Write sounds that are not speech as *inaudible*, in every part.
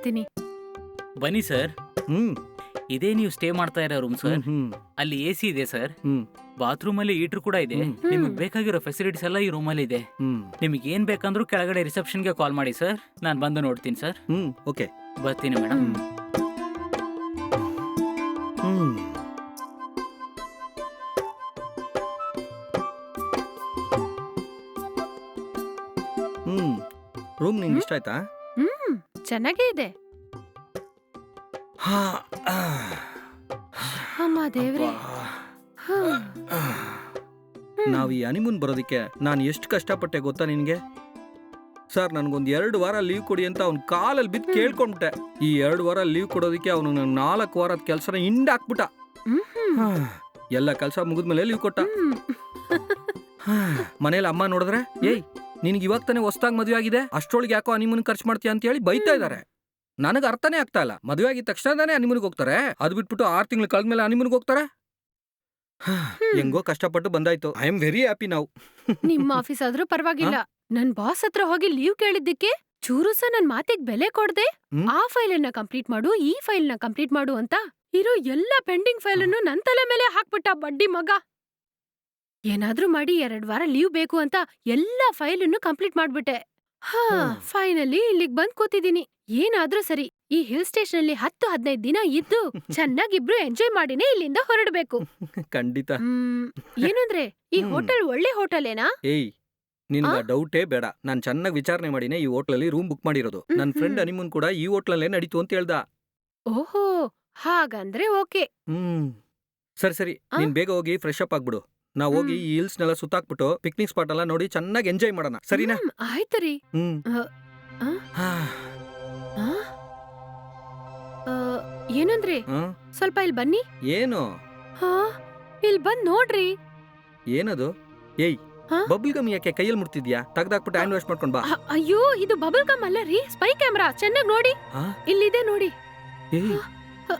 ಬರ್ತೀನಿ. ಬನ್ನಿ ಸರ್. ಹ್ಮ್. ಇದೇ ನೀವು ಸ್ಟೇ ಮಾಡ್ತಾ ಇರೋ ರೂಮ್ ಸರ್. ಹ್ಮ್ ಅಲ್ಲಿ ಎ ಸಿ ಇದೆ ಸರ್. ಹ್ಮ್. ಬಾತ್ರೂಮ್ ಅಲ್ಲಿ ಹೀಟರ್ ಕೂಡ ಇದೆ. ಹ್ಮ್. ನಿಮಗೆ ಬೇಕಾಗಿರೋ ಫೆಸಿಲಿಟೀಸ್ ಎಲ್ಲ ಈ ರೂಮ್ ಅಲ್ಲಿ ಇದೆ. ಹ್ಮ್. ನಿಮಗೆ ಏನ್ ಬೇಕಂದ್ರೂ ಕೆಳಗಡೆ ರಿಸೆಪ್ಷನ್ಗೆ ಕಾಲ್ ಮಾಡಿ ಸರ್. ನಾನು ಬಂದು ನೋಡ್ತೀನಿ ಸರ್. ಹ್ಮ್ ಓಕೆ ಬರ್ತೀನಿ ಮೇಡಮ್. ಹ್ಮ್. ರೂಮ್ ನಿಂಗೆ ಇಷ್ಟ ಆಯ್ತಾ? ಚೆನ್ನಾಗೇ ಇದೆ. ಹಾ ಅಮ್ಮ ದೇವ್ರೆ. ನಾವು ಈ ಅನಿಮುನ್ ಬರೋದಕ್ಕೆ ನಾನು ಎಷ್ಟು ಕಷ್ಟಪಟ್ಟೆ ಗೊತ್ತಾ ನಿನಗೆ? ಸರ್ ನನಗೊಂದು ಎರಡು ವಾರ ಲೀವ್ ಕೊಡಿ ಅಂತ ಅವ್ನ ಕಾಲಲ್ಲಿ ಬಿದ್ದು. ಕೇಳ್ಕೊಂಡ್ಬಿಟ್ಟೆ ಈ ಎರಡು ವಾರ ಲೀವ್ ಕೊಡೋದಕ್ಕೆ ಅವನು ನಾಲ್ಕು ವಾರದ ಕೆಲಸನ ಹಿಂಡಾಕ್ಬಿಟ್ಟ. ಎಲ್ಲ ಕೆಲಸ ಮುಗಿದ್ಮೇಲೆ ಲೀವ್ ಕೊಟ್ಟ. ಮನೇಲಿ ಅಮ್ಮ ನೋಡಿದ್ರೆ ಏಯ್ ನಿನ್ಗೆ ಇವಾಗ ತಾನೇ ಹೊಸ್ದಾಗ್ ಮದುವೆ ಆಗಿದೆ? ಅಷ್ಟೊಳಗೆ ಯಾಕೋ ಹನಿಮೂನ್ ಖರ್ಚು ಮಾಡ್ತೀಯ ಅಂತ ಹೇಳಿ ಬೈತಾ ಇದ್ದಾರೆ ನನಗೆ ಅರ್ಥನೇ ಆಗ್ತಾ ಇಲ್ಲ. ಮದುವೆ ಆಗಿದ ತಾನೇ ಹನಿಮೂನ್ಗೆ ಹೋಗ್ತಾರೆ. ಅದು ಬಿಟ್ಬಿಟ್ಟು ಆರು ತಿಂಗಳು ಕಳೆದ್ಮೇಲೆ ಹನಿಮೂನ್ಗೆ ಹೋಗ್ತಾರೆ? ಹೆಂಗೋ ಕಷ್ಟಪಟ್ಟು ಬಂದಾಯ್ತು. ಐ ಆಮ್ ವೆರಿ ಹ್ಯಾಪಿ ನಾವು. ನಿಮ್ಮ ಆಫೀಸ್ ಆದ್ರೂ ಪರವಾಗಿಲ್ಲ. ನನ್ ಬಾಸ್ ಹತ್ರ ಹೋಗಿ ಲೀವ್ ಕೇಳಿದ್ದಕ್ಕೆ ಚೂರು ಸಹ ನನ್ ಮಾತಿಗೆ ಬೆಲೆ ಕೊಡ್ದೆ. ಆ ಫೈಲ್ ಅನ್ನ ಕಂಪ್ಲೀಟ್ ಮಾಡು ಈ ಫೈಲ್ನ ಕಂಪ್ಲೀಟ್ ಮಾಡು ಅಂತ ಇರೋ ಎಲ್ಲ ಪೆಂಡಿಂಗ್ ಫೈಲ್ ಅನ್ನು ನನ್ ತಲೆ ಮೇಲೆ ಹಾಕ್ಬಿಟ್ಟ ಬಡ್ಡಿ ಮಗ. ಏನಾದ್ರೂ ಮಾಡಿ ಎರಡ್ ವಾರ ಲೀವ್ ಬೇಕು ಅಂತ ಎಲ್ಲಾ ಫೈಲ್ ಅನ್ನು ಕಂಪ್ಲೀಟ್ ಮಾಡ್ಬಿಟ್ಟೆ. ಹಾ ಫೈನಲಿ ಇಲ್ಲಿಗ್ ಬಂದ್ ಕೂತಿದೀನಿ. ಏನಾದ್ರೂ ಸರಿ ಈ ಹಿಲ್ ಸ್ಟೇಷನ್ ಅಲ್ಲಿ ಹತ್ತು ಹದಿನೈದು ದಿನ ಇದ್ದು ಚೆನ್ನಾಗಿಬ್ರು ಎಂಜಾಯ್ ಮಾಡಿನೇ ಇಲ್ಲಿಂದ ಹೊರಡ್ಬೇಕು. *laughs* ಖಂಡಿತ. ಹ್ಮ್ ಏನಂದ್ರೆ ಈ ಹ್ಮ್. ಹೋಟೆಲ್ ಒಳ್ಳೆ ಹೋಟೆಲೇನಾ? ಏಯ್ ನಿನ್ಗ ಆ? ಡೌಟೇ ಬೇಡ. ನಾನ್ ಚೆನ್ನಾಗಿ ವಿಚಾರಣೆ ಮಾಡಿನೇ ಈ ಹೋಟ್ಲಲ್ಲಿ ರೂಮ್ ಬುಕ್ ಮಾಡಿರೋದು. ಹ್ಮ್, ನನ್ನ ಫ್ರೆಂಡ್ ಅನಿಮುನ್ ಕೂಡ ಈ ಹೋಟ್ಲಲ್ಲೇ ನಡೀತು ಅಂತ ಹೇಳ್ದ. ಓಹೋ ಹಾಗಂದ್ರೆ ಓಕೆ. ಹ್ಮ್. ಸರಿ ಸರಿ. ಆ? ನೀನ್ ಬೇಗ ಹೋಗಿ ಫ್ರೆಶ್ ಅಪ್ ಆಗ್ಬಿಡು. ನಾವ್ ಹೋಗಿ ಈ ಈ ಹಿಲ್ಸ್ನೆಲ್ಲ ಸುತ್ತಾಕ್ಬಿಟ್ಟು ಪಿಕ್ನಿಕ್ ಸ್ಪಾಟ್ ಎಲ್ಲ ನೋಡಿ ಚೆನ್ನಾಗಿ ಎಂಜಾಯ್ ಮಾಡೋಣ. ಸರಿನಾ? ಹ್ಮ್, ಆಯ್ತು ರೀ. ಹ್ಮ್. ಅ, ಆ? ಹಾ, ಆ? ಆ, ಏನಂದ್ರೆ? ಆ? ಸ್ವಲ್ಪ ಇಲ್ಲಿ ಬನ್ನಿ. ಏನು? ಹಾ ಇಲ್ಲಿ ಬಂದ್ ನೋಡ್ರಿ. ಏನದು? ಏಯ್ ಹಾ? ಬಬಲ್ ಗಮ್ ಯಾಕೆ ಕೈಯಲ್ಲಿ ಮುಟ್ತಿದ್ಯಾ? ತೆಗ್ದಾಕ್ಬಿಟ್ಟು ಹ್ಯಾಂಡ್ ವಾಶ್ ಮಾಡ್ಕೊಂಡ್ ಬಾ ಅ- ಅಯ್ಯೋ ಇದು ಬಬಲ್ ಗಮ್ ಅಲ್ಲ ರೀ. ಸ್ಪೈ ಕ್ಯಾಮ್ರಾ ಚೆನ್ನಾಗಿ ನೋಡಿ? ಇಲ್ಲಿದೆ ನೋಡಿ. ಏಯ್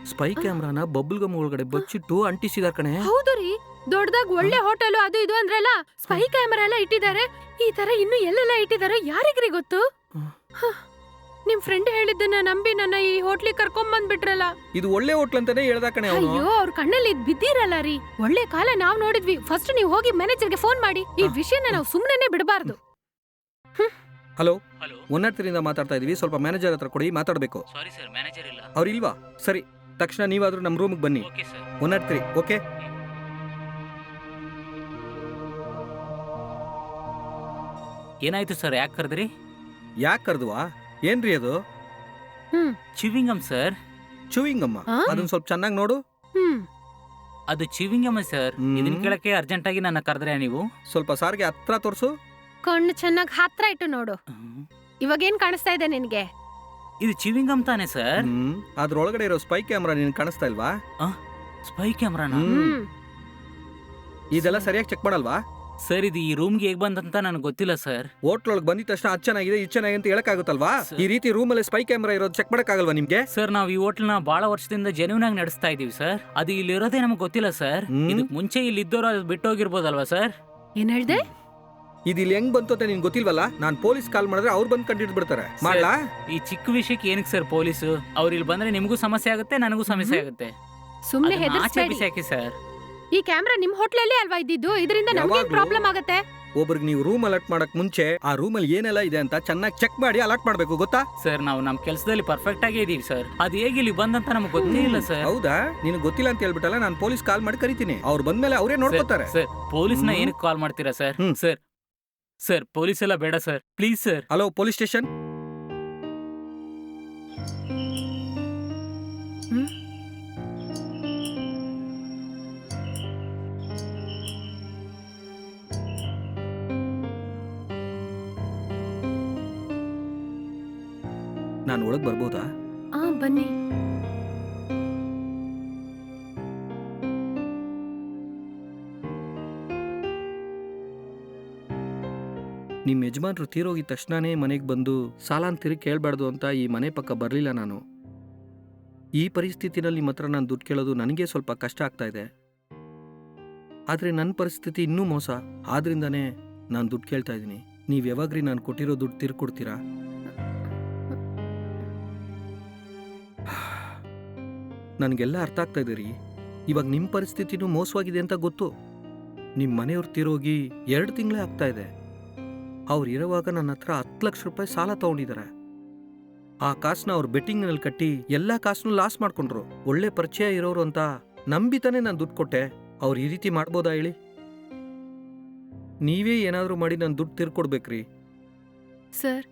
ಸ್ಪೈ ಕ್ಯಾಮ್ರಾನ ಬಬಲ್ ಗಮ್ ಒಳಗಡೆ ಬಚ್ಚಿಟ್ಟು ಅಂಟಿಸಿದಾರ ಕಣೆ. ಹೌದು ರೀ. ದೊಡ್ಡದಾಗ ಒಳ್ಳೆ ಹೋಟೆಲ್ ಅದು ಇದು ಅಂದ್ರಲ್ಲ ಸ್ಪೈ ಕ್ಯಾಮ್ರಾ ಎಲ್ಲ ಇಟ್ಟಿದ್ದಾರೆ. ಈ ತರ ಇನ್ನು ಎಲ್ಲೆಲ್ಲ ಇಟ್ಟಿದ್ದಾರೆ ಯಾರಿಗ್ರಿ ಗೊತ್ತು. ಹ, ನಿಮ್ ಫ್ರೆಂಡ್ ಹೇಳಿದ್ದನ್ನ ನಂಬಿ ನನ್ನ ಈ ಹೋಟ್ಲಿಗೆ ಕರ್ಕೊಂಡ್ ಬಂದ್ಬಿಟ್ರಲ್ಲ. ಇದು ಒಳ್ಳೆ ಹೋಟ್ಲ್ ಅಂತಾನೆ ಹೇಳ್ದ ಕಣೆ ಅವನು. ಅಯ್ಯೋ ಅವ್ರ ಕಣ್ಣಲ್ಲಿ ಇದ್ ಬಿದ್ದಿರಲ್ಲ ರೀ. ಒಳ್ಳೆ ಕಾಲ ನಾವ್ ನೋಡಿದ್ವಿ. ಫಸ್ಟ್ ನೀವು ಹೋಗಿ ಮ್ಯಾನೇಜರ್ಗೆ ಫೋನ್ ಮಾಡಿ. ಈ ಹ. ವಿಷಯನ ನಾವು ಸುಮ್ನೆ ಬಿಡಬಾರ್ದು. ಹಲೋ. ಹಲೋ. ಒನ್ ನಾಟ್ ತ್ರೀಯಿಂದ ಮಾತಾಡ್ತಾ ಇದೀವಿ. ಸ್ವಲ್ಪ ಮ್ಯಾನೇಜರ್ ಹತ್ರ ಕೊಡಿ ಮಾತಾಡಬೇಕು. ಸಾರಿ ಸರ್ ಮ್ಯಾನೇಜರ್ ಇಲ್ಲ. ಅವ್ರು ಇಲ್ವಾ? ಸರಿ. ತಕ್ಷಣ ನೀವಾದರೂ ನಮ್ಮ ರೂಮ್ಗೆ ಬನ್ನಿ. Okay sir one nought three okay ಏನಾಯ್ತು ಸರ್ ಯಾಕೆ ಕರೆದ್ರಿ? ಯಾಕೆ ಕರೆದ್ವಾ? ಏನ್ರಿ ಅದು? ಹ್ಮ್. ಚಿವಿಂಗಮ್ ಸರ್ ಚೂಯಿಂಗ್ ಅಮ್ಮ ಆ? ಅದನ್ನ ಸ್ವಲ್ಪ ಚೆನ್ನಾಗಿ ನೋಡು. ಹ್ಮ್. ಅದು ಚಿವಿಂಗಮ್ ಸರ್ ಹ್ಮ್. ಇದನ್ನ ಕೇಳಕ್ಕೆ ಅರ್ಜೆಂಟ್ ಆಗಿ ನನ್ನ ಕರೆದ್ರೆ ನೀವು? ಸ್ವಲ್ಪ ಸಾರಿಗೆ ಹತ್ರ ತೋರಿಸು. ಕಣ್ಣು ಚೆನ್ನಾಗಿ ಹತ್ರ ಇಟ್ಟು ನೋಡು. ಇವಾಗ ಏನ್ ಕಾಣಿಸ್ತಾ ಇದೆ ನಿನ್ಗೆ? ಇದು ಚಿವಿಂಗಮ್ ತಾನೆ ಸರ್ ಹ್ಮ್ ಅದ್ರೊಳಗಡೆ ಇರೋ ಸ್ಪೈ ಕ್ಯಾಮ್ರಾ ನಿನ್ ಕಾಣಿಸ್ತಾ ಇಲ್ವಾ? ಸ್ಪೈ ಕ್ಯಾಮ್ರಾನ ಹ್ಮ್. ಇದೆಲ್ಲ ಸರಿಯಾಗಿ ಚೆಕ್ ಮಾಡಲ್ವಾ? ಸರ್ ಇದು ಈ ರೂಮ್ಗೆ ಹೇಗ್ ಬಂದಂತ ನನಗೆ ಗೊತ್ತಿಲ್ಲ ಸರ್ ಹೋಟ್ಲೊಳಗೆ ಬಂದಿದ ತಕ್ಷಣ ಅದು ಚೆನ್ನಾಗಿದೆ ಇದು ಚೆನ್ನಾಗಿದೆ ಅಂತ ಹೇಳಕ್ಕಾಗುತ್ತಲ್ವಾ. ಈ ರೀತಿ ರೂಮಲ್ಲಿ ಸ್ಪೈ ಕ್ಯಾಮ್ರಾ ಇರೋದು ಚೆಕ್ ಮಾಡಕ್ಕಾಗಲ್ವಾ ನಿಮ್ಗೆ? ಸರ್ ನಾವು ಈ ಹೋಟ್ಲ್ನ ಬಹಳ ವರ್ಷದಿಂದ ಜೆನ್ಯೂನ್ ಆಗಿ ನಡೆಸ್ತಾ ಇದೀವಿ ಸರ್ ಅದು ಇಲ್ಲಿರೋದೇ ನಮಗೆ ಗೊತ್ತಿಲ್ಲ ಸರ್ ಹ್ಮ್. ಇದಕ್ ಮುಂಚೆ ಇಲ್ಲಿ ಇದ್ದವರು ಅದು ಬಿಟ್ಟೋಗಿರ್ಬೋದಲ್ವಾ ಸರ್ ಏನ್ ಹೇಳ್ದೆ? ಇದು ಇಲ್ಲಿ ಹೆಂಗ್ ಬಂತು ಅಂತ ನಿನ್ ಗೊತ್ತಿಲ್ವಲ್ಲ? ನಾನ್ ಪೊಲೀಸ್ ಕಾಲ್ ಮಾಡಿದ್ರೆ ಅವ್ರು ಬಂದ್ ಕಂಡಿಡ್ ಬಿಡ್ತಾರೆ. ಮಾಡ್ಲಾ? ಈ ಚಿಕ್ಕ ವಿಷಯಕ್ಕೆ ಏನಕ್ಕೆ ಸರ್ ಪೊಲೀಸ್? ಅವ್ರು ಇಲ್ಲಿ ಬಂದ್ರೆ ನಿಮಗೂ ಸಮಸ್ಯೆ ಆಗುತ್ತೆ ನನಗೂ ಸಮಸ್ಯೆ. ಆಗುತ್ತೆ. ಸುಮ್ನೆ ಅದನ್ನ ಆಚೆ ಹೆದರ್ಸ್ಬೇಡಿ ಬಿಸಾಕಿ ಸರ್. ಈ ಕ್ಯಾಮ್ರಾ ನಿಮ್ ಹೋಟ್ಲಲ್ಲಿ ಅಲ್ವಾ ಇದ್ದಿದ್ದು? ಇದರಿಂದ ನಮಗೆ ಯಾವಾಗ್ಲೂ- ಪ್ರಾಬ್ಲಮ್ ಆಗತ್ತೆ? ಒಬ್ರಿಗೆ ನೀವು ರೂಮ್ ಅಲರ್ಟ್ ಮಾಡಕ್ ಮುಂಚೆ ಆ ರೂಮಲ್ಲಿ ಏನೆಲ್ಲ ಇದೆ ಅಂತ ಚೆನ್ನಾಗಿ ಚೆಕ್ ಮಾಡಿ ಅಲರ್ಟ್ ಮಾಡ್ಬೇಕು ಗೊತ್ತಾ? ಸರ್ ನಾವು ನಮ್ಮ ಕೆಲಸದಲ್ಲಿ ಪರ್ಫೆಕ್ಟ್ ಆಗೇ ಇದೀವಿ ಸರ್. ಅದು ಹೇಗೆ ಇಲ್ಲಿ ಬಂದಂತ ನಮಗೆ ಗೊತ್ತೇ ಇಲ್ಲ ಸರ್. ಹೌದಾ? ನಿನಗೆ ಗೊತ್ತಿಲ್ಲ ಅಂತ ಹೇಳ್ಬಿಟ್ಟಲ್ಲ ನಾನು ಪೊಲೀಸ್ ಕಾಲ್ ಮಾಡಿ ಕರಿತೀನಿ. ಅವ್ರು ಬಂದ್ಮೇಲೆ ಅವರೇ ನೋಡ್ಕೋತಾರೆ. ಸರ್ ಪೊಲೀಸ್ನ ಏನಕ್ಕೆ ಕಾಲ್ ಮಾಡ್ತೀರಾ ಸರ್? ಹ್ಮ್. ಸರ್ ಸರ್ ಪೊಲೀಸ್ ಎಲ್ಲ ಬೇಡ sir. Please sir. Hello police station? ನಾನು ಒಳಗೆ ಬರ್ಬೋದಾ? ಆ ಬನ್ನಿ. ನಿಮ್ಮ ಯಜಮಾನ್ರು ತೀರೋಗಿದ ತಕ್ಷಣನೇ ಮನೆಗೆ ಬಂದು, ಸಾಲ ತಿರುಗಿ ಕೇಳಬಾರ್ದು ಅಂತ ಈ ಮನೆ ಪಕ್ಕ ಬರಲಿಲ್ಲ ನಾನು. ಈ ಪರಿಸ್ಥಿತಿನಲ್ಲಿ ಮಾತ್ರ ನಾನು ದುಡ್ಡು ಕೇಳೋದು ನನಗೆ ಸ್ವಲ್ಪ ಕಷ್ಟ ಆಗ್ತಾ ಇದೆ. ಆದರೆ ನನ್ನ ಪರಿಸ್ಥಿತಿ ಇನ್ನೂ ಮೋಸ. ಆದ್ರಿಂದನೇ ನಾನು ದುಡ್ಡು ಕೇಳ್ತಾ ಇದ್ದೀನಿ. ನೀವು ಯಾವಾಗ್ರಿ ನಾನು ಕೊಟ್ಟಿರೋ ದುಡ್ಡು ತಿರ್ಕೊಡ್ತೀರಾ? ನನಗೆಲ್ಲ ಅರ್ಥ ಆಗ್ತಾ ಇದೆ ರೀ. ಇವಾಗ ನಿಮ್ಮ ಪರಿಸ್ಥಿತಿನೂ ಮೋಸವಾಗಿದೆ ಅಂತ ಗೊತ್ತು. ನಿಮ್ಮ ಮನೆಯವ್ರು ತಿರೋಗಿ ಎರಡು ತಿಂಗಳೇ ಆಗ್ತಾ ಇದೆ. ಅವ್ರು ಇರುವಾಗ ನನ್ನ ಹತ್ರ ಹತ್ತು ಲಕ್ಷ ರೂಪಾಯಿ ಸಾಲ ತಗೊಂಡಿದ್ದಾರೆ ಆ ಕಾಸನ್ನ ಅವ್ರು ಬೆಟ್ಟಿಂಗ್ನಲ್ಲಿ ಕಟ್ಟಿ ಎಲ್ಲ ಕಾಸನ್ನು ಲಾಸ್ ಮಾಡ್ಕೊಂಡ್ರು. ಒಳ್ಳೆ ಪರಿಚಯ ಇರೋರು ಅಂತ ನಂಬಿತಾನೆ ನಾನು ದುಡ್ಡು ಕೊಟ್ಟೆ. ಅವ್ರು ಈ ರೀತಿ ಮಾಡ್ಬೋದಾ ಹೇಳಿ? ನೀವೇ ಏನಾದರೂ ಮಾಡಿ ನಾನು ದುಡ್ಡು ತೀರ್ಕೊಡ್ಬೇಕ್ರಿ. ಸರ್,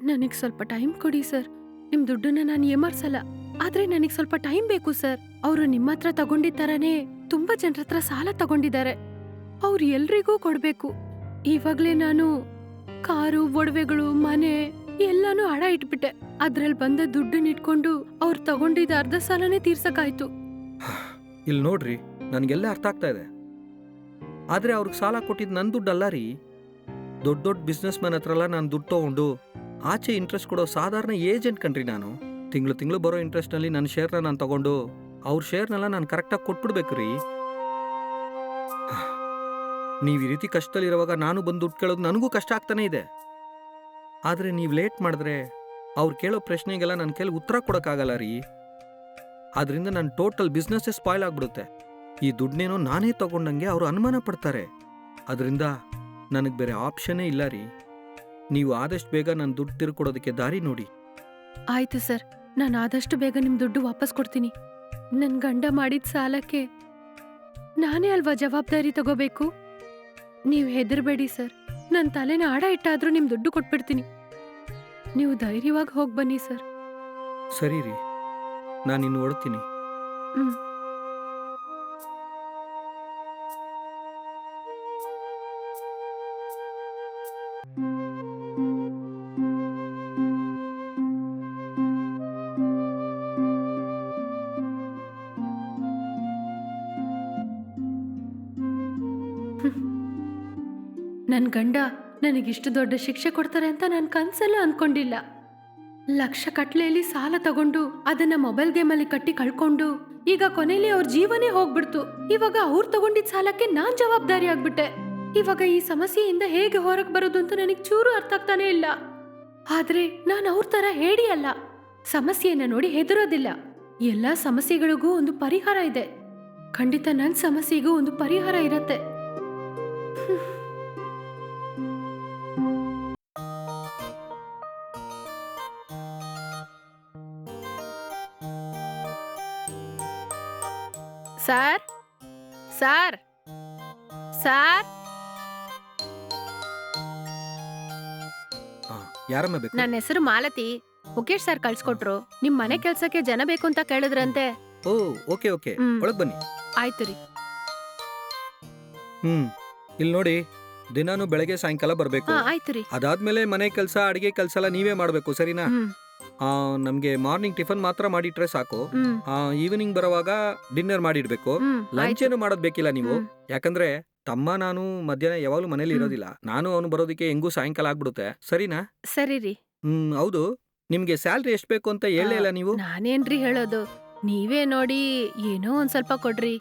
ನನಗೆ ಸ್ವಲ್ಪ ಟೈಮ್ ಕೊಡಿ ಸರ್. ನಿಮ್ ದುಡ್ಡನ್ನ ನಾನು ಎಮರ್ಸಲ್ಲ ಆದ್ರೆ ನನಗೆ ಸ್ವಲ್ಪ ಟೈಮ್ ಬೇಕು ಸರ್. ಅವರು ನಿಮ್ಮ ಹತ್ರ ತಗೊಂಡಿದ್ ತರನೇ ತುಂಬಾ ಜನರ ಹತ್ರ ಸಾಲ ತಗೊಂಡಿದ್ದಾರೆ ಅವ್ರು ಎಲ್ರಿಗೂ ಕೊಡ್ಬೇಕು. ಇವಾಗ್ಲೇ ನಾನು ಕಾರು, ಒಡವೆಗಳು, ಮನೆ ಎಲ್ಲಾನು ಹಣ ಇಟ್ಬಿಟ್ಟೆ. ಅದ್ರಲ್ಲಿ ಬಂದ ದುಡ್ಡನ್ನ ಇಟ್ಕೊಂಡು ಅವ್ರು ತಗೊಂಡಿದ್ದ ಅರ್ಧ ಸಾಲನೇ ತೀರ್ಸಕ್ಕಾಯ್ತು. *sighs* ಇಲ್ಲಿ ನೋಡ್ರಿ, ನನಗೆಲ್ಲ ಅರ್ಥ ಆಗ್ತಾ ಇದೆ. ಆದರೆ ಅವ್ರಿಗೆ ಸಾಲ ಕೊಟ್ಟಿದ್ದು ನನ್ನ ದುಡ್ಡು ಅಲ್ಲ ರೀ. ದೊಡ್ಡ ದೊಡ್ಡ ಬಿಸ್ನೆಸ್ ಮ್ಯಾನ್ ಹತ್ರ ಎಲ್ಲ ನಾನು ದುಡ್ಡು ತಗೊಂಡು ಆಚೆ ಇಂಟ್ರೆಸ್ಟ್ ಕೊಡೋ ಸಾಧಾರಣ ಏಜೆಂಟ್ ಕಣ್ರಿ ನಾನು. ತಿಂಗಳು ತಿಂಗಳು ಬರೋ ಇಂಟ್ರೆಸ್ಟ್ನಲ್ಲಿ ನನ್ನ ಶೇರ್ನ ನಾನು ತಗೊಂಡು ಅವ್ರ ಶೇರ್ನೆಲ್ಲ ನಾನು ಕರೆಕ್ಟಾಗಿ ಕೊಟ್ಬಿಡ್ಬೇಕು ರೀ. *sighs* ನೀವು ಈ ರೀತಿ ಕಷ್ಟದಲ್ಲಿರುವಾಗ ನಾನು ಬಂದು ದುಡ್ಡು ಕೇಳೋದು ನನಗೂ ಕಷ್ಟ ಆಗ್ತಾನೆ ಇದೆ. ಆದರೆ ನೀವು ಲೇಟ್ ಮಾಡಿದ್ರೆ ಅವ್ರು ಕೇಳೋ ಪ್ರಶ್ನೆಗೆಲ್ಲ ನನ್ನ ಕೈಲಿ ಉತ್ತರ ಕೊಡೋಕ್ಕಾಗಲ್ಲ ರೀ. ಅದರಿಂದ ನನ್ನ ಟೋಟಲ್ ಬಿಸ್ನೆಸ್ಸೇ ಸ್ಪಾಯ್ಲ್ ಆಗ್ಬಿಡುತ್ತೆ. ಈ ದುಡ್ಡನ್ನೇನೋ ನಾನೇ ತಗೊಂಡಂಗೆ ಅವರು ಅನುಮಾನ ಪಡ್ತಾರೆ. ಅದರಿಂದ ನನಗೆ ಬೇರೆ ಆಪ್ಷನ್ನೇ ಇಲ್ಲ ರೀ. ನೀವು ಆದಷ್ಟು ಬೇಗ ನನ್ನ ದುಡ್ಡು ತಿರ್ಕೊಡೋದಕ್ಕೆ ದಾರಿ ನೋಡಿ. ಆಯ್ತು ಸರ್. ನಾನು ಆದಷ್ಟು ಬೇಗ ನಿಮ್ಮ ದುಡ್ಡು ವಾಪಸ್ ಕೊಡ್ತೀನಿ. ನನ್ನ ಗಂಡ ಮಾಡಿದ ಸಾಲಕ್ಕೆ ನಾನೇ ಅಲ್ವಾ ಜವಾಬ್ದಾರಿ ತಗೋಬೇಕು? ನೀವು ಹೆದರ್ಬೇಡಿ ಸರ್. ನನ್ನ ತಲೆನ ಆಡ ಇಟ್ಟಾದ್ರೂ ನಿಮ್ ದುಡ್ಡು ಕೊಟ್ಬಿಡ್ತೀನಿ. ನೀವು ಧೈರ್ಯವಾಗಿ ಹೋಗ್ಬನ್ನಿ ಸರ್. ಸರಿ ರೀ. ನಾನು ಇನ್ನು ಹೊಡ್ತೀನಿ ಹ್ಮ್. ನನ್ ಗಂಡ ನನಗಿಷ್ಟು ದೊಡ್ಡ ಶಿಕ್ಷೆ ಕೊಡ್ತಾರೆ ಅಂತ ನಾನು ಕನಸಲ್ಲೂ ಅಂದ್ಕೊಂಡಿಲ್ಲ ಲಕ್ಷ ಕಟ್ಲೆಯಲ್ಲಿ ಸಾಲ ತಗೊಂಡು ಅದನ್ನ ಮೊಬೈಲ್ ಗೇಮಲ್ಲಿ ಕಟ್ಟಿ ಕಳ್ಕೊಂಡು ಈಗ ಕೊನೆಯಲ್ಲಿ ಅವ್ರ ಜೀವನೇ ಹೋಗ್ಬಿಡ್ತು. ಇವಾಗ ಅವ್ರು ತಗೊಂಡಿದ್ದ ಸಾಲಕ್ಕೆ ನಾನ್ ಜವಾಬ್ದಾರಿ ಆಗ್ಬಿಟ್ಟೆ. ಇವಾಗ ಈ ಸಮಸ್ಯೆಯಿಂದ ಹೇಗೆ ಹೊರಗೆ ಬರೋದು ಅಂತ ನನಗೆ ಚೂರು ಅರ್ಥ ಆಗ್ತಾನೆ ಇಲ್ಲ. ಆದ್ರೆ ನಾನು ಅವ್ರ ತರ ಹೇಳಿ ಅಲ್ಲ. ಸಮಸ್ಯೆಯನ್ನ ನೋಡಿ ಹೆದರೋದಿಲ್ಲ. ಎಲ್ಲಾ ಸಮಸ್ಯೆಗಳಿಗೂ ಒಂದು ಪರಿಹಾರ ಇದೆ. ಖಂಡಿತ ನನ್ನ ಸಮಸ್ಯೆಗೂ ಒಂದು ಪರಿಹಾರ ಇರತ್ತೆ. Sir sir sir. ಯಾರಮ್ಮ ಬೇಕು? ನನ್ನ ಹೆಸರು ಮಾಲತಿ. ಮುಖೇಶ್ ಸರ್ ಕಳ್ಸ್ಕೊಟ್ರು. ನಿಮ್ ಮನೆ ಕೆಲ್ಸಕ್ಕೆ ಜನ ಬೇಕು ಅಂತ ಕೇಳಿದ್ರಂತೆ. Oh okay okay. ಹ್ಮ್. ಒಳಗೆ ಬನ್ನಿ. ಆಯ್ತು ರೀ. ಹ್ಮ್ ಇಲ್ಲಿ ನೋಡಿ ದಿನಾನು ಬೆಳಗ್ಗೆ ಸಾಯಂಕಾಲ ಬರಬೇಕು. ಹಾ ಆಯ್ತು ರೀ. ಅದಾದ್ಮೇಲೆ ಮನೆ ಕೆಲಸ ಅಡಿಗೆ ಕೆಲಸ ಎಲ್ಲ ನೀವೇ ಮಾಡಬೇಕು ಸರಿನಾ? ಹ್ಮ್. ನಮ್ಗೆ ಮಾರ್ನಿಂಗ್ ಟಿಫನ್ ಮಾತ್ರ ಮಾಡಿಟ್ರೆ ಸಾಕು. ಹ್ಮ್. ಈವ್ನಿಂಗ್ ಬರುವಾಗ ಡಿನ್ನರ್ ಮಾಡಿಡ್ಬೇಕು. ಹ್ಮ್ ಲಂಚ್ ಆಯ್ತು. ಏನು ಮಾಡೋದ್ ಬೇಕಿಲ್ಲ ನೀವು. ಹ್ಮ್. ಯಾಕಂದ್ರೆ ತಮ್ಮ ನಾನು ಮಧ್ಯಾಹ್ನ ಯಾವಾಗ್ಲೂ ಮನೇಲಿ ಹ್ಮ್. ಇರೋದಿಲ್ಲ. ನಾನು ಅವನು ಬರೋದಕ್ಕೆ ಹೆಂಗೂ ಸಾಯಂಕಾಲ ಆಗ್ಬಿಡುತ್ತೆ. ಸರಿನಾ? ಸರಿ ರೀ. ಹ್ಮ್ ಹೌದು. ನಿಮ್ಗೆ ಸ್ಯಾಲ್ರಿ ಎಷ್ಟ್ ಬೇಕು ಅಂತ ಹೇಳೇ ಇಲ್ಲ ನೀವು? ನಾನೇನ್ರಿ ಹೇಳೋದು? ನೀವೇ ನೋಡಿ ಏನೋ ಒಂದ್ ಸ್ವಲ್ಪ ಕೊಡ್ರಿ.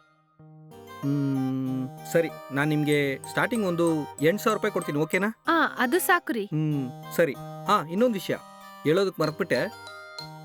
ಹ್ಮ್ ಸರಿ. ನಾನ್ ನಿಮ್ಗೆ ಸ್ಟಾರ್ಟಿಂಗ್ ಒಂದು ಎಂಟ್ ಸಾವಿರ ರೂಪಾಯಿ ಕೊಡ್ತೀನಿ ಓಕೆನಾ? ಆ ಅದು ರೀ. ಹ್ಮ್ ಸರಿ. ಹಾ ಇನ್ನೊಂದು ವಿಷಯ. ಹೇಳೋದಕ್ ಮರ್ತ್ಬಿಟ್ಟೆ.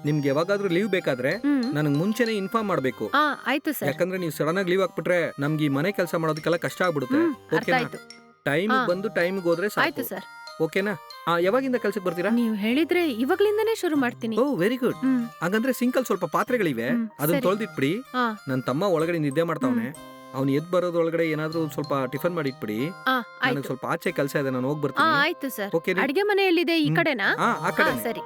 ನಿಮ್ಗೆ ಯಾವಾಗಾದ್ರೂ ಲೀವ್ ಬೇಕಾದ್ರೆ ಹ್ಮ್. ನನಗೆ ಮುಂಚೆನೆ ಇನ್ಫಾರ್ಮ್ ಮಾಡ್ಬೇಕು. ಆ ಆಯ್ತು ಸರ್. ಯಾಕಂದ್ರೆ ನೀವು ಸಡನ್ ಆಗಿ ಲೀವ್ ಹಾಕ್ಬಿಟ್ರೆ ನಮ್ಗೆ ಈ ಮನೆ ಕೆಲಸ ಮಾಡೋದಕ್ಕೆಲ್ಲ ಕಷ್ಟ ಆಗ್ಬಿಡುತ್ತೆ. ಹ್ಮ್ ಅರ್ಥ ಓಕೆನಾ ಆಯ್ತು. ಟೈಮ್ ಹಾ. ಬಂದು ಟೈಮ್ಗೆ ಹೋದ್ರೆ ಆಯ್ತು ಸಾಕು ಸರ್ ಓಕೆನಾ ಆ ಯಾವಾಗಿಂದ ಕೆಲ್ಸಕ್ಕೆ ಬರ್ತೀರಾ? ನೀವ್ ಹೇಳಿದ್ರೆ ಇವಾಗ್ಲಿಂದನೇ ಶುರು ಮಾಡ್ತೀನಿ. ಓ ವೆರಿ ಗುಡ್ ಹ್ಮ್. ಹಾಗಂದ್ರೆ ಸಿಂಕಲ್ ಸ್ವಲ್ಪ ಪಾತ್ರೆಗಳಿವೆ. ಹ್ಮ್, ಅದನ್ನ ಸರಿ. ತೊಳೆದಿಟ್ಬಿಡಿ. ಹಾ ನನ್ನ ತಮ್ಮ ಒಳಗಡೆ ನಿದ್ದೆ ಮಾಡ್ತಾವನೆ. ಅವ್ನು ಎದ್ ಬರೋದ್ರೊಳಗಡೆ ಏನಾದ್ರೂ ಒಂದ್ ಸ್ವಲ್ಪ ಟಿಫನ್ ಮಾಡಿಟ್ಬಿಡಿ ಆ ನನಗೆ ಆಯ್ತು. ಸ್ವಲ್ಪ ಆಚೆ ಕೆಲಸ ಇದೆ ನಾನು ಹೋಗಿ ಆ ಬರ್ತೀನಿ ಆಯ್ತು ಸರ್. ಓಕೆ ಅಡಿಗೆ ಮನೆಯಲ್ಲಿದೆ ಈ ಹ್ಮ್. ಕಡೆನಾ? ಹಾ ಆ ಹಾ ಕಡೆ ಸರಿ.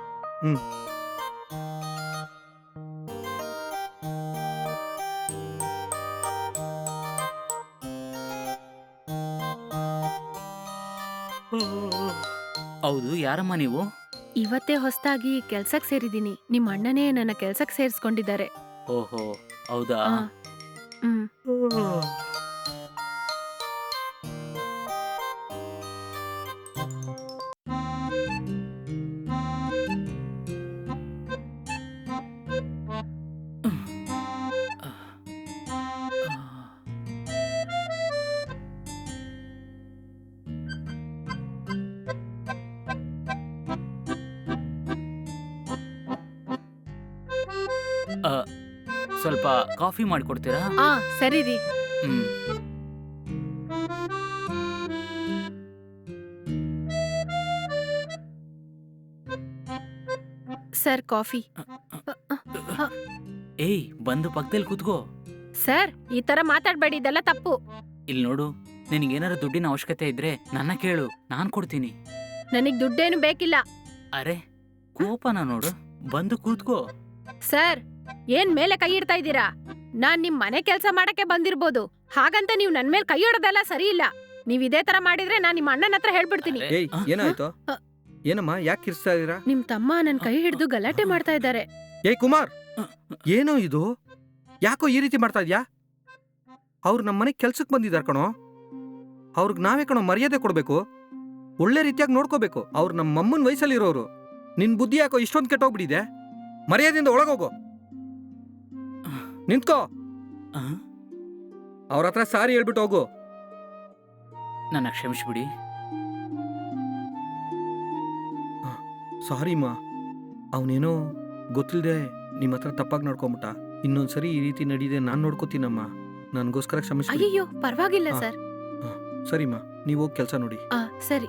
ಹೌದು ಯಾರಮ್ಮ ನೀವು? ಇವತ್ತೇ ಹೊಸದಾಗಿ ಕೆಲ್ಸಕ್ ಸೇರಿದೀನಿ ನಿಮ್ಮ ಅಣ್ಣನೇ ನನ್ನ ಕೆಲ್ಸಕ್ ಸೇರಿಸ್ಕೊಂಡಿದ್ದಾರೆ. ಓಹೋ ಹೌದಾ? ಆ, ಹ್ಮ್. Ooh. ಸ್ವಲ್ಪ ಕಾಫಿ ಮಾಡಿಕೊಡ್ತೀರಾ? ಆ ಸರಿ ರೀ. ಹ್ಮ್. Sir coffee. ಏಯ್ ಬಂದು ಪಕ್ಕದಲ್ಲಿ ಕೂತ್ಕೋ. ಸರ್ ಈ ತರ ಮಾತಾಡ್ಬೇಡಿ ಇದೆಲ್ಲ ತಪ್ಪು. ಇಲ್ಲಿ ನೋಡು ನಿನಗೇನಾರ ದುಡ್ಡಿನ ಅವಶ್ಯಕತೆ ಇದ್ರೆ ನನ್ನ ಕೇಳು ನಾನ್ ಕೊಡ್ತೀನಿ. ನನಗ್ ದುಡ್ಡೇನು ಬೇಕಿಲ್ಲ. ಅರೆ ಕೋಪನ ನೋಡು ಬಂದು ಕೂತ್ಕೋ. ಸರ್ ಏನ್ ಮೇಲೆ ಕೈ ಇಡ್ತಾ ಇದ್ದೀರಾ? ನಾನ್ ನಿಮ್ ಮನೆ ಕೆಲಸ ಮಾಡಕ್ಕೆ ಬಂದಿರ್ಬೋದು. ಹಾಗಂತ ನೀವ್ ನನ್ ಮೇಲೆ ಕೈ ಇಡೋದೆಲ್ಲ ಸರಿ ಇಲ್ಲ. ನೀವ್ ಇದೇ ತರ ಮಾಡಿದ್ರೆ ನಾನ್ ನಿಮ್ ಅಣ್ಣನ ಹತ್ರ ಹೇಳ್ಬಿಡ್ತೀನಿ. ಏಯ್ ಏನಾಯ್ತು? ಏನಮ್ಮ ಯಾಕೆ ಕಿರ್ಸ್ತಾ ಇದೀರಾ ನಿಮ್ ತಮ್ಮ ನನ್ ಕೈ ಹಿಡಿದು ಗಲಾಟೆ ಮಾಡ್ತಾ ಇದ್ದಾರೆ. ಏ ಕುಮಾರ್! ಏನೋ ಇದು? ಯಾಕೋ ಈ ರೀತಿ ಮಾಡ್ತಾ ಇದ್ಯಾ? ಅವ್ರು ನಮ್ಮ ಮನೆಗೆ ಕೆಲ್ಸಕ್ಕೆ ಬಂದಿದ್ದಾರೆ ಕಣೋ. ಅವ್ರಿಗೆ ನಾವೇ ಕಣೋ ಮರ್ಯಾದೆ ಕೊಡ್ಬೇಕು. ಒಳ್ಳೆ ರೀತಿಯಾಗಿ ನೋಡ್ಕೋಬೇಕು. ಅವ್ರು ನಮ್ಮ ವಯಸ್ಸಲ್ಲಿ ವಯಸ್ಸಲ್ಲಿರೋರು. ನಿನ್ ಬುದ್ಧಿ ಯಾಕೋ ಇಷ್ಟೊಂದು ಕೆಟ್ಟೋಗ್ಬಿಟ್ಟಿದೆ? ಮರ್ಯಾದೆಯಿಂದ ಒಳಗೋಗು ನಿಂತ್ಕೋ? ಅವ್ರ ಹತ್ರ ಸಾರಿ ಹೇಳ್ಬಿಟ್ಟು ಹೋಗು. ನನ್ನ ಕ್ಷಮಿಸ್ಬಿಡಿ. ಸಾರಿ ಮಾ. ಅವನೇನೋ ಗೊತ್ತಿಲ್ಲದೆ ನಿಮ್ಮ ಹತ್ರ ತಪ್ಪಾಗಿ ನಡ್ಕೊಂಬಿಟ್ಟ. ಇನ್ನೊಂದ್ಸರಿ ಈ ರೀತಿ ನಡೀದೆ ನಾನು ನೋಡ್ಕೋತೀನಮ್ಮ. ನನಗೋಸ್ಕರ ಕ್ಷಮಿಸ್ಬಿಡಿ. ಅಯ್ಯೋ ಪರವಾಗಿಲ್ಲ ಸರ್. ಸರಿ ಮಾ ನೀವು ಹೋಗಿ ಕೆಲಸ ನೋಡಿ. ಸರಿ.